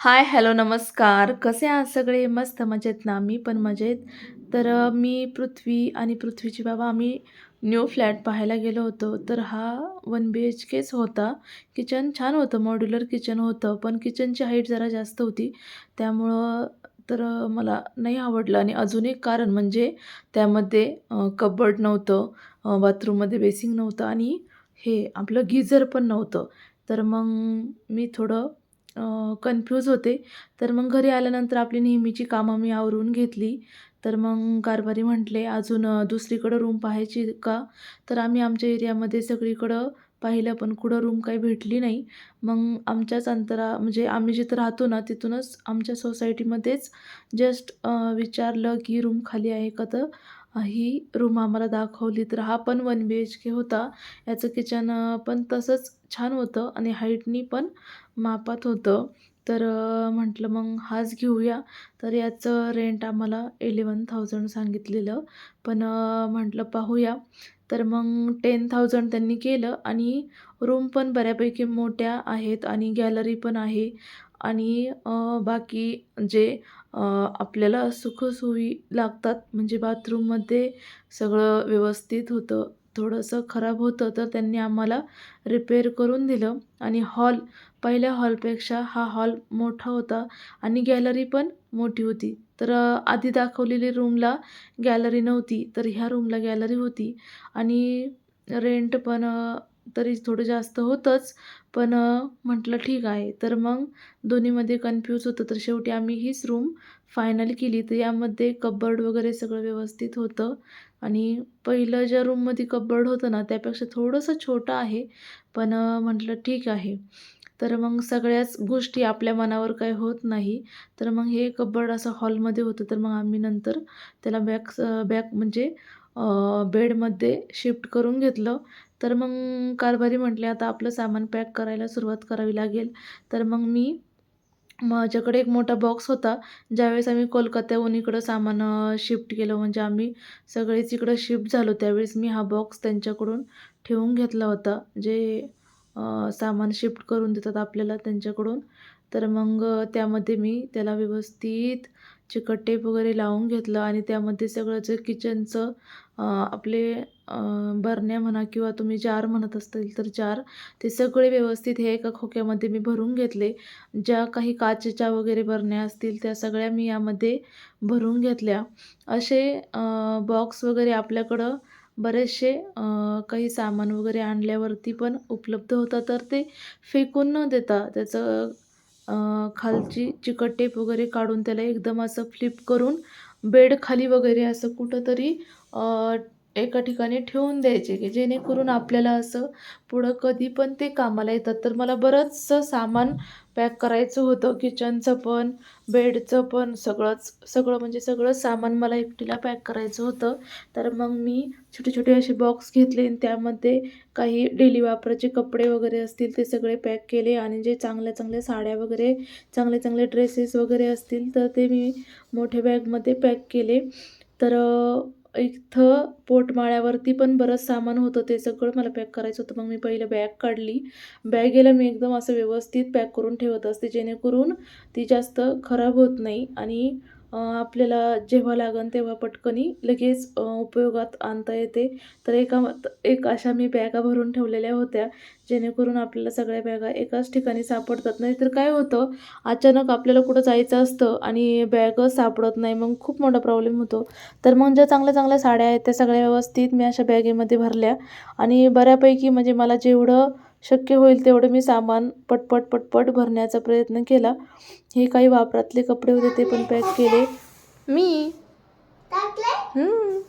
हाय, hello, नमस्कार. कसे आहात सगळे? मस्त मजेत ना? मी पण मजेत. तर मी, पृथ्वी आणि पृथ्वीची बाबा आम्ही न्यू फ्लॅट पाहायला गेलो होतो. तर हा वन बी-एच-केच होता. किचन छान होतं, मॉड्युलर किचन होतं. पण किचनची हाईट जरा जास्त होती. त्यामुळं तर मला नाही आवडलं आणि अजून एक कारण म्हणजे त्यामध्ये कबड कबर्ड नव्हतं, बाथरूममध्ये बेसिंग नव्हतं आणि हे आपलं गीझर पण नव्हतं. तर मग मी थोडं कन्फ्यूज होते. तर मग घरी आल्यानंतर आपली नेहमीची कामं मी आवरून घेतली. तर मग कारभारी म्हटले, "अजून दुसरीकडं रूम पाहायची का?" तर आम्ही आमच्या एरियामध्ये सगळीकडं पाहिलं, पण कुठं रूम काही भेटली नाही. मग आमच्याच अंतरा म्हणजे आम्ही जिथं राहतो ना, तिथूनच आमच्या सोसायटीमध्येच जस्ट विचारलं, की रूम खाली आहे का? तर ही रूम आम्हाला दाखवली. तर हा पण वन बी-एच-के होता. याचं किचन पण तसंच छान होतं आणि हाईटनी पण मापात होतं. तर म्हटलं मग हाच घेऊया. तर याचं रेंट आम्हाला 11,000 सांगितलेलं. पण म्हटलं पाहूया. तर मग टेन थाउजंड त्यांनी केलं आणि रूम पण बऱ्यापैकी मोठ्या आहेत आणि गॅलरी पण आहे आणि बाकी जे आपल्याला सुखसोयी लागतात म्हणजे बाथरूममध्ये सगळं व्यवस्थित होतं. थोडंसं खराब होतं, तर त्यांनी आम्हाला रिपेअर करून दिलं आणि हॉल पहिल्या हॉलपेक्षा हा हॉल मोठा होता आणि गॅलरी पण मोठी होती. तर आधी दाखवलेली रूमला गॅलरी नव्हती, तर ह्या रूमला गॅलरी होती आणि रेंट पण तरी थोडं जास्त होतंच. पण म्हटलं ठीक आहे. तर मग दोन्हीमध्ये कन्फ्यूज होतं, तर शेवटी आम्ही हीच रूम फायनल केली. तर यामध्ये कबर्ड वगैरे सगळं व्यवस्थित होतं आणि पहिलं ज्या रूममध्ये कबर्ड होतं ना, त्यापेक्षा थोडंसं छोटं आहे. पण म्हटलं ठीक आहे. तर मग सगळ्याच गोष्टी आपल्या मनावर काही होत नाही. तर मग हे कबर्ड असं हॉलमध्ये होतं. तर मग आम्ही नंतर त्याला बॅक बॅक म्हणजे बेडमध्ये शिफ्ट करून घेतलं. तर मग कारभारी म्हटले, "आता आपलं सामान पॅक करायला सुरुवात करावी लागेल." तर मग मी माझ्याकडे एक मोठा बॉक्स होता. ज्यावेळेस आम्ही कोलकात्याहून इकडं सामान शिफ्ट केलं म्हणजे आम्ही सगळेच इकडं शिफ्ट झालो, त्यावेळेस मी हा बॉक्स त्यांच्याकडून ठेवून घेतला होता. जे सामान शिफ्ट करून देतात आपल्याला त्यांच्याकडून. तर मग त्यामध्ये मी त्याला व्यवस्थित चिकट टेप वगैरे लावून घेतलं आणि त्यामध्ये सगळं किचनचं आपले बरण्या म्हणा किंवा तुम्ही जार म्हणत असतील तर जार, ते सगळे व्यवस्थित हे एका खोक्यामध्ये मी भरून घेतले. ज्या काही काचेच्या वगैरे बरण्या असतील त्या सगळ्या मी यामध्ये भरून घेतल्या. असे बॉक्स वगैरे आपल्याकडं बरेचसे काही सामान वगैरे आणल्यावरती पण उपलब्ध होतात. तर ते फेकून न देता त्याचं खालची चिकट टेप वगैरे काढून त्याला एकदम असं फ्लिप करून बेडखाली वगैरे असं कुठंतरी एका ठिकाणी ठेवून द्यायचे, की जेणेकरून आपल्याला असं पुढं कधी पण ते कामाला येतात. तर मला बरंचसं सामान पॅक करायचं होतं. किचनचं पण, बेडचं पण सगळंच, सगळं म्हणजे सगळं सामान मला एकटीला पॅक करायचं होतं. तर मग मी छोटे-छोटे असे बॉक्स घेतले आणि त्यामध्ये काही डेली वापराचे कपडे वगैरे असतील ते सगळे पॅक केले आणि जे चांगल्या-चांगल्या साड्या वगैरे, चांगले-चांगले ड्रेसेस वगैरे असतील तर ते मी मोठ्या बॅगमध्ये पॅक केले. तर इथं पोटमाळ्यावरती पण बरंच सामान होतं, ते सगळं मला पॅक करायचं होतं. मग मी पहिलं बॅग काढली. बॅगेला मी एकदम असं व्यवस्थित पॅक करून ठेवत असते, जेणेकरून ती जास्त खराब होत नाही आणि आपल्याला जेव्हा लागन तेव्हा पटकनी लगेच उपयोगात आणता येते. तर एका एक अशा मी बॅगा भरून ठेवलेल्या होत्या, जेणेकरून आपल्याला सगळ्या बॅगा एकाच ठिकाणी सापडतात. नाही तर काय होतं, अचानक आपल्याला कुठं जायचं असतं आणि बॅगच सापडत नाही, मग खूप मोठा प्रॉब्लेम होतो. तर मग ज्या चांगल्या-चांगल्या साड्या आहेत, त्या सगळ्या व्यवस्थित मी अशा बॅगेमध्ये भरल्या आणि बऱ्यापैकी म्हणजे मला जेवढं शक्य होईल तेवढं मी सामान पटपट, पटपट भरण्याचा प्रयत्न केला. हे काही वापरातले कपडे होते ते पण पॅक केले. मी हं,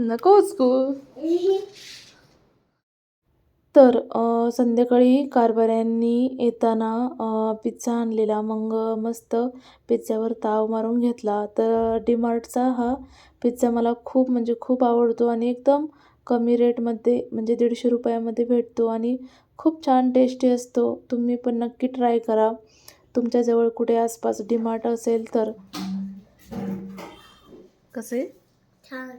नको उचकू. तर संध्याकाळी कारभाऱ्यांनी येताना पिझ्झा आणलेला. मग मस्त पिझ्झ्यावर ताव मारून घेतला. तर डीमार्टचा हा पिझ्झा मला खूप म्हणजे खूप आवडतो आणि एकदम कमी रेटमध्ये म्हणजे दीडशे रुपयामध्ये भेटतो आणि खूप छान टेस्टी असतो. तुम्ही पण नक्की ट्राय करा. तुमच्याजवळ कुठे आसपास डीमार्ट असेल तर. कसे छान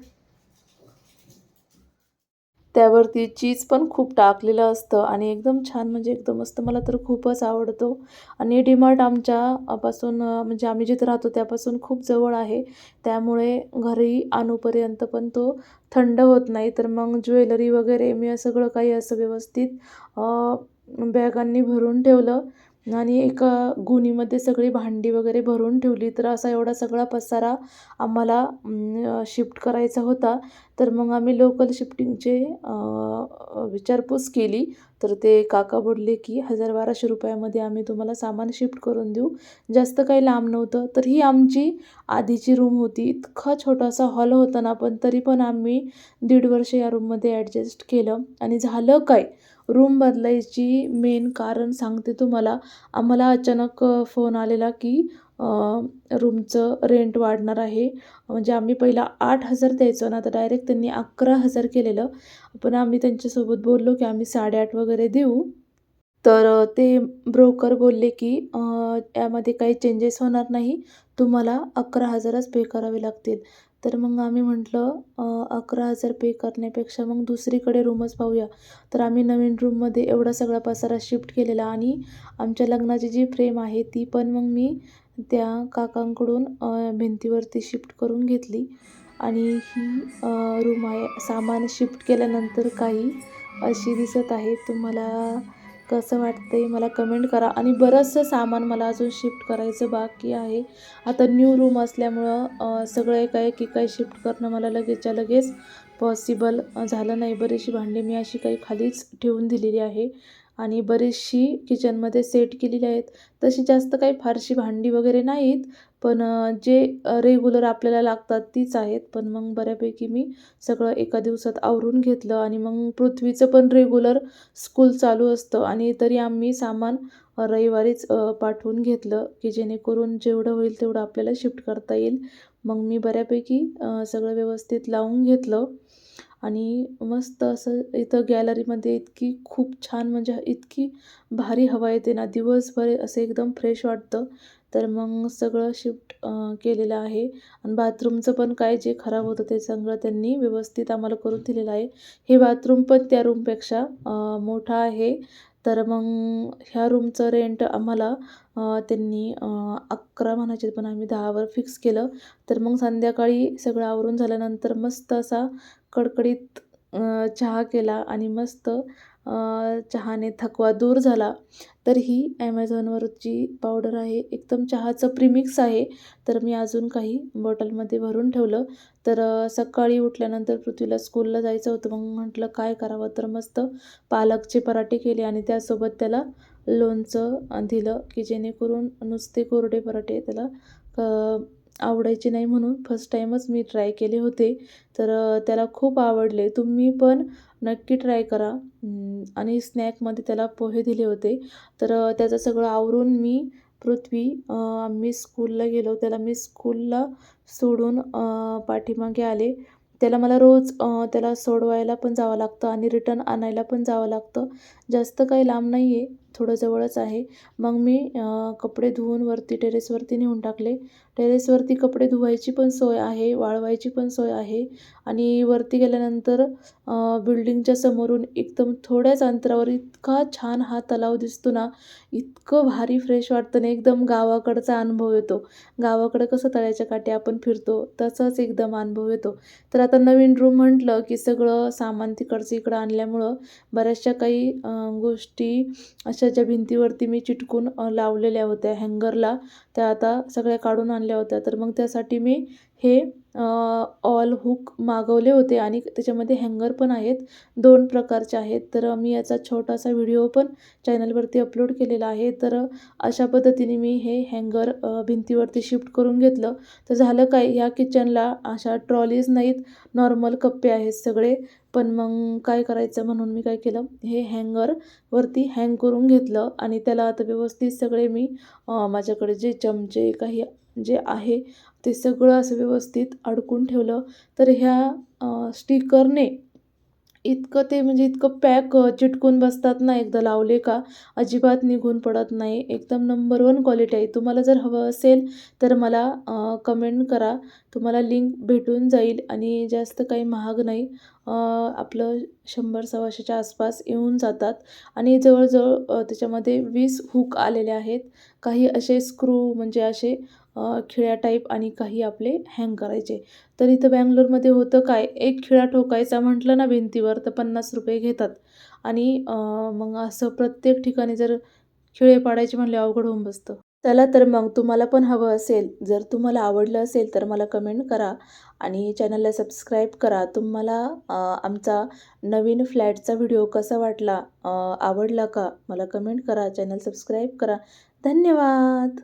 त्यावरती चीज पण खूप टाकलेलं असतं आणि एकदम छान म्हणजे एकदम मस्त मला तर खूपच आवडतो. आणि डीमार्ट आमच्यापासून म्हणजे आम्ही जिथं राहतो त्यापासून खूप जवळ आहे. त्यामुळे घरी आणूपर्यंत पण तो थंड होत नाही. तर मग ज्वेलरी वगैरे मी सगळं काही असं व्यवस्थित बॅगांनी भरून ठेवलं. आणि एका गोणीमध्ये सगळी भांडी वगैरे भरून ठेवली. तर असा एवढा सगळा पसारा आम्हाला शिफ्ट करायचा होता. तर मग आम्ही लोकल शिफ्टिंगचे विचारपूस केली. तर ते काका बोलले की हजार बाराशे रुपयामध्ये आम्ही तुम्हाला सामान शिफ्ट करून देऊ. जास्त काही लांब नव्हतं. तर ही आमची आधीची रूम होती. इतका छोटासा हॉल होता ना पण तरी पण आम्ही दीड वर्ष या रूममध्ये ॲडजस्ट केलं. आणि झालं काय? रूम बदलायची मेन कारण सांगते तुम्हाला. आम्हाला अचानक फोन आलेला की रूमचं रेंट वाढणार आहे. म्हणजे आम्ही पहिला आठ हजार द्यायचो ना तर डायरेक्ट त्यांनी अकरा हजार केलेलं. पण आम्ही त्यांच्यासोबत बोललो की आम्ही साडेआठ वगैरे देऊ. तर ते ब्रोकर बोलले की यामध्ये काही चेंजेस होणार नाही. तुम्हाला अकरा हजारच पे करावे लागतील. तर मग आम्ही म्हटलं अकरा हजार पे करण्यापेक्षा मग दुसरीकडे रूमच पाहूया. तर आम्ही नवीन रूममध्ये एवढा सगळा पसारा शिफ्ट केलेला आणि आमच्या लग्नाची जी फ्रेम आहे ती पण मग मी त्या काकांकडून भिंतीवरती शिफ्ट करून घेतली. आणि ही रूम आहे. सामान शिफ्ट केल्यानंतर काही अशी दिसत आहे. तुम्हाला कसं वाटतंय मला कमेंट करा. आणि बरंचसं सामान मला अजून शिफ्ट करायचं बाकी आहे. आता न्यू रूम असल्यामुळं सगळं एक आहे की काही शिफ्ट करणं मला लगेचच्या लगेच पॉसिबल झालं नाही. बरीचशी भांडी मी अशी काही खालीच ठेवून दिलेली आहे. आणि बरीचशी किचनमध्ये सेट केलेली आहेत. तशी जास्त काही फारशी भांडी वगैरे नाहीत. पण जे रेग्युलर आपल्याला लागतात तीच आहेत. पण मग बऱ्यापैकी मी सगळं एका दिवसात आवरून घेतलं आणि मग पृथ्वीचं पण रेग्युलर स्कूल चालू असतं. आणि तरी आम्ही सामान रविवारीच पाठवून घेतलं की जेणेकरून जेवढं होईल तेवढं आपल्याला शिफ्ट करता येईल. मग मी बऱ्यापैकी सगळं व्यवस्थित लावून घेतलं. आणि मस्त असं इथं गॅलरीमध्ये इतकी खूप छान म्हणजे इतकी भारी हवा येते ना. दिवसभर असं एकदम फ्रेश वाटतं. तर मग सगळं शिफ्ट केलेलं आहे. आणि बाथरूमचं पण काय जे खराब होतं ते सगळं त्यांनी व्यवस्थित आम्हाला करून दिलेलं आहे. हे बाथरूम पण त्या रूमपेक्षा मोठा आहे. तर मग ह्या रूमचं रेंट आम्हाला त्यांनी अकरा म्हणायचे पण आम्ही दहावर फिक्स केलं. तर मग संध्याकाळी सगळं आवरून झाल्यानंतर मस्त असा कडकडीत चहा केला आणि मस्त चहाने थकवा दूर झाला. तर ही ॲमेझॉनवरची पावडर आहे. एकदम चहाचं प्रीमिक्स आहे. तर मी अजून काही बॉटलमध्ये भरून ठेवलं. तर सकाळी उठल्यानंतर पृथ्वीला स्कूलला जायचं होतं. मग म्हटलं काय करावं? तर मस्त पालकचे पराठे केले आणि त्यासोबत त्याला लोणचं दिलं की जेणेकरून नुसते कोरडे पराठे त्याला आवडायचे नाही म्हणून फर्स्ट टाईमच मी ट्राय केले होते. तर त्याला खूप आवडले. तुम्ही पण नक्की ट्राय करा. आणि स्नॅकमध्ये त्याला पोहे दिले होते. तर त्याचं सगळं आवरून मी पृथ्वी आम्ही स्कूलला गेलो. त्याला मी स्कूलला सोडून पाठीमागे आले. त्याला मला रोज त्याला सोडवायला पण जावं लागतं आणि रिटर्न आणायला पण जावं लागतं. जास्त काही लांब नाही आहे थोडं जवळच आहे. मग मी कपडे धुवून वरती टेरेसवरती नेऊन टाकले. टेरेसवरती कपडे धुवायची पण सोय आहे वाळवायची पण सोय आहे. आणि वरती गेल्यानंतर बिल्डिंगच्या समोरून एकदम थोड्याच अंतरावर इतका छान हा तलाव दिसतो ना इतकं भारी फ्रेश वाटतं ना एकदम गावाकडचा अनुभव येतो. गावाकडं कसं तळ्याच्या काठी आपण फिरतो तसाच एकदम अनुभव येतो. तर आता नवीन रूम म्हटलं की सगळं सामान तिकडचं इकडं आणल्यामुळं बऱ्याचशा काही गोष्टी अशा ज्या भिंतीवरती मी चिटकून लावलेल्या होत्या. हँगरला त्या आता सगळ्या काढून आणल्या होत्या. तर मग त्यासाठी मी हे ऑल हुक मागवले होते आणि त्याच्यामध्ये हँगर पण आहेत. दोन प्रकारचे आहेत. तर मी याचा छोटासा व्हिडिओ पण चॅनलवरती अपलोड केलेला आहे. तर अशा पद्धतीने मी हे हँगर भिंतीवरती शिफ्ट करून घेतलं. तर झालं काय? या किचनला अशा ट्रॉलीज नाहीत. नॉर्मल कप्पे आहेत सगळे. पण मग काय करायचं म्हणून मी काय केलं? हे हँगरवरती हँग करून घेतलं आणि त्याला आता व्यवस्थित सगळे मी माझ्याकडे जे चमचे काही जे आहे ते सगळं असं व्यवस्थित अडकून ठेवलं. तर ह्या स्टिकरने इतकं ते म्हणजे इतकं पॅक चिटकून बसतात ना एकदा लावले का? अजिबात निघून पडत नाही. एकदम नंबर वन क्वालिटी आहे. तुम्हाला जर हवं असेल तर मला कमेंट करा. तुम्हाला लिंक भेटून जाईल आणि जास्त काही महाग नाही. आपलं शंभर सव्वाशेच्या आसपास येऊन जातात. आणि जवळजवळ त्याच्यामध्ये वीस हुक आलेले आहेत. काही असे स्क्रू म्हणजे असे खिळ्या टाईप आणि काही आपले हँग करायचे. तर इथं बँगलोरमध्ये होतं काय? एक खिळा ठोकायचा म्हटलं ना भिंतीवर तर पन्नास रुपये घेतात. आणि मग असं प्रत्येक ठिकाणी जर खिळे पाडायचे म्हणले अवघड होऊन बसतं. चला तर मग तुम्हाला पण हवं असेल जर तुम्हाला आवडलं असेल तर मला कमेंट करा. आणि चॅनलला सबस्क्राईब करा. तुम्हाला आमचा नवीन फ्लॅटचा व्हिडिओ कसा वाटला आवडला का? मला कमेंट करा. चॅनल सबस्क्राईब करा. धन्यवाद!